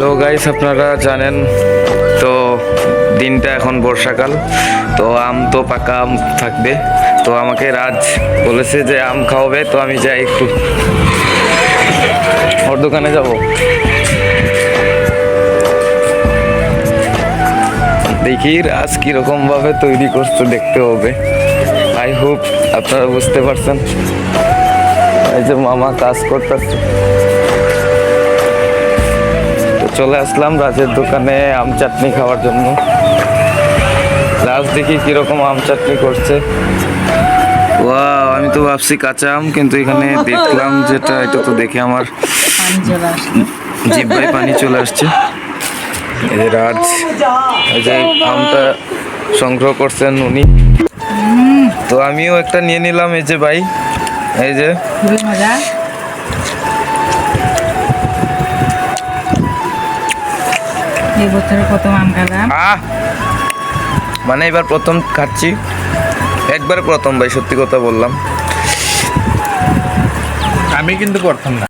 তো গাইস আপনারা জানেন, তো দিনটা এখন বর্ষাকাল, তো আম তো পাকা আম থাকবে। তো আমাকে রাজ বলেছে যে আম খাওয়াবে, তো আমি যাই একটু ওর দোকানে যাব। দেখি রাজ কীরকম ভাবে তৈরি করছে, দেখতে হবে। আই হোপ আপনারা বুঝতে পারছেন। এই যে মামা কাজ করতেছে। চলে আসলাম রাজের দোকানে আম চাটনি খাওয়ার জন্য। রাজ দেখি কীরকম আম চাটনি করছে। ওয়াও, আমি তো ভাবছি কাঁচা আম, কিন্তু এখানে দেখলাম যেটা, এটা তো দেখে আমার জিব্বায় পানি চলে আসছে। এই রাজ, এই যে আমটা সংগ্রহ করছেন উনি। তো আমিও একটা নিয়ে নিলাম, এই যে ভাই, এই যে। এই বছরে প্রথম আম খেলাম আহ! মানে এবার প্রথম খাচ্ছি। একবার প্রথম ভাই সত্যি কথা বললাম। আমি কিন্তু প্রথম না।